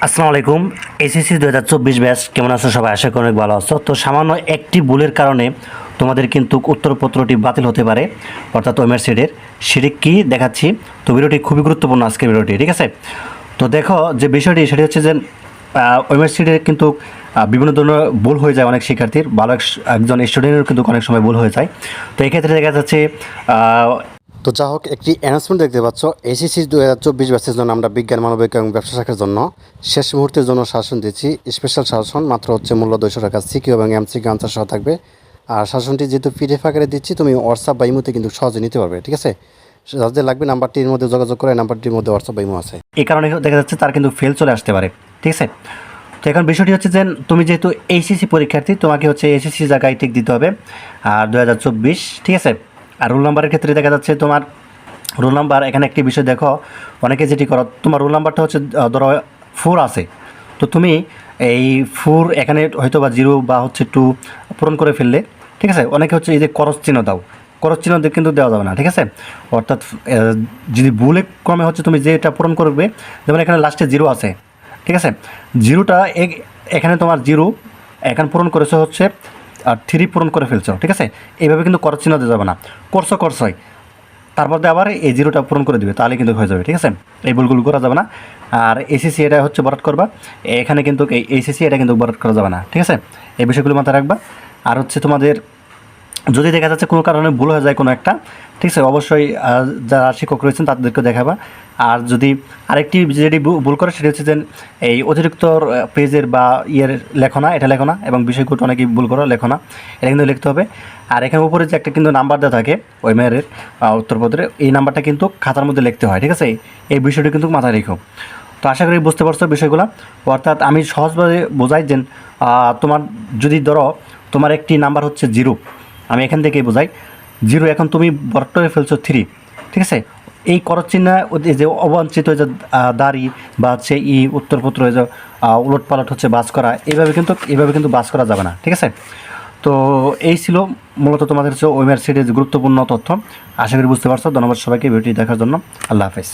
আসসালামু আলাইকুম। এসএসসি দু হাজার চব্বিশ ব্যাচ, কেমন আছো সবাই? আশা করি অনেক ভালো আছো। তো সামান্য একটি ভুলের কারণে তোমাদের কিন্তু উত্তরপত্রটি বাতিল হতে পারে, অর্থাৎ ওমের সিটের সেটি কী দেখাচ্ছি। তো ভিডিওটি খুবই গুরুত্বপূর্ণ আজকের ভিডিওটি, ঠিক আছে? তো দেখো যে বিষয়টি, সেটি হচ্ছে যে ওমের সিটের কিন্তু বিভিন্ন ধরনের ভুল হয়ে যায় অনেক শিক্ষার্থীর। ভালো এক- একজন স্টুডেন্টের কিন্তু অনেক সময় ভুল হয়ে যায়। তো এক্ষেত্রে দেখা যাচ্ছে তো যা হোক, একটি অ্যানাউন্সমেন্ট দেখতে পাচ্ছ এসিসি দু হাজার চব্বিশ ব্যাচের জন্য আমরা বিজ্ঞান, মানবিক এবং ব্যবসা শাখার জন্য শেষ মুহূর্তের জন্য শাসন দিচ্ছি। স্পেশাল শাসন, মাত্র হচ্ছে মূল্য দুশো টাকা। সিকিউ এবং এমসিকিউ আনসার সহ থাকবে। আর শাসনটি যেহেতু পিডিএফ আকারে দিচ্ছি, তুমি হোয়াটসঅ্যাপ বা ইমোতে কিন্তু সহজে নিতে পারবে, ঠিক আছে? যাদের লাগবে নাম্বারটির মধ্যে যোগাযোগ করে নাম্বারটির মধ্যে হোয়াটসঅ্যাপ বা ইমো আছে। এই কারণে দেখা যাচ্ছে তার কিন্তু ফেল চলে আসতে পারে, ঠিক আছে? তো এখন বিষয়টি হচ্ছে যে, তুমি যেহেতু এইচএসসি পরীক্ষার্থী, তোমাকে হচ্ছে এইচএসসি জায়গায় ঠিক দিতে হবে, আর দু হাজার চব্বিশ, ঠিক আছে? আর রোল নাম্বারের ক্ষেত্রে দেখা যাচ্ছে তোমার রোল নাম্বার, এখানে একটি বিষয় দেখো, অনেকে যেটি করো, তোমার রোল নাম্বারটা হচ্ছে ধরো ফোর আছে। তো তুমি এই ফোর এখানে হয়তো বা জিরো বা হচ্ছে টু পূরণ করে ফেললে, ঠিক আছে? অনেকে হচ্ছে এই যে করস চিহ্ন দাও করস চিহ্ন কিন্তু দেওয়া যাবে না, ঠিক আছে? অর্থাৎ যদি ভুলে ক্রমে হচ্ছে তুমি যেটা পূরণ করবে, যেমন এখানে লাস্টে জিরো আছে, ঠিক আছে? জিরোটা এখানে তোমার জিরো এখানে পূরণ করেছ হচ্ছে আর থ্রি পূরণ করে ফেলছো, ঠিক আছে? এইভাবে কিন্তু করার চিহ্ন দেওয়া যাবে না। করছ, করছই। তারপর দিয়ে আবার এই জিরোটা পূরণ করে দিবে, তাহলে কিন্তু হয়ে যাবে, ঠিক আছে? এই ভুলগুলো করা যাবে না। আর এসিসি এটা হচ্ছে বরাদ করবা। এখানে কিন্তু এই এসিসি এটা কিন্তু বরাদ করা যাবে না, ঠিক আছে? এই বিষয়গুলো মাথায় রাখবা। আর হচ্ছে তোমাদের, যদি দেখা যাচ্ছে কোনো কারণে ভুল হয়ে যায় কোনো একটা ঠিক আছে, অবশ্যই যারা শিক্ষক রয়েছেন তাদেরকে দেখাবা। আর যদি আরেকটি যেটি ভুল করে, সেটি হচ্ছে যে এই অতিরিক্ত পেজের বা ইয়ের লেখনা, এটা লেখনা এবং বিষয়গুলো অনেকেই ভুল করো, লেখনা, এটা কিন্তু লিখতে হবে। আর এখানে উপরে যে একটা কিন্তু নাম্বার দেওয়া থাকে, ওই মেয়ের উত্তরপত্রে, এই নাম্বারটা কিন্তু খাতার মধ্যে লিখতে হয়, ঠিক আছে? এই বিষয়টি কিন্তু মাথায় রেখো। তো আশা করি বুঝতে পারছ বিষয়গুলো। অর্থাৎ আমি সহজভাবে বোঝাই যে তোমার, যদি ধরো, তোমার একটি নাম্বার হচ্ছে জিরো, আমি এখান থেকেই বোঝাই। জিরো, এখন তুমি বরটরে ফেলছো থ্রি ঠিক আছে? এই করচ চিহ্ন ওদের যে অবাঞ্ছিত যে দাড়ি বা হচ্ছে ই, উত্তরপত্র যে উলট পালট হচ্ছে বাস করা এইভাবে কিন্তু এইভাবে কিন্তু বাস করা যাবে না, ঠিক আছে? তো এই ছিল মূলত তোমাদের হচ্ছে ওয়েবসাইটের গুরুত্বপূর্ণ তথ্য। আশা করি বুঝতে পারছ। ধন্যবাদ সবাইকে ভিডিওটি দেখার জন্য। আল্লাহ হাফেজ।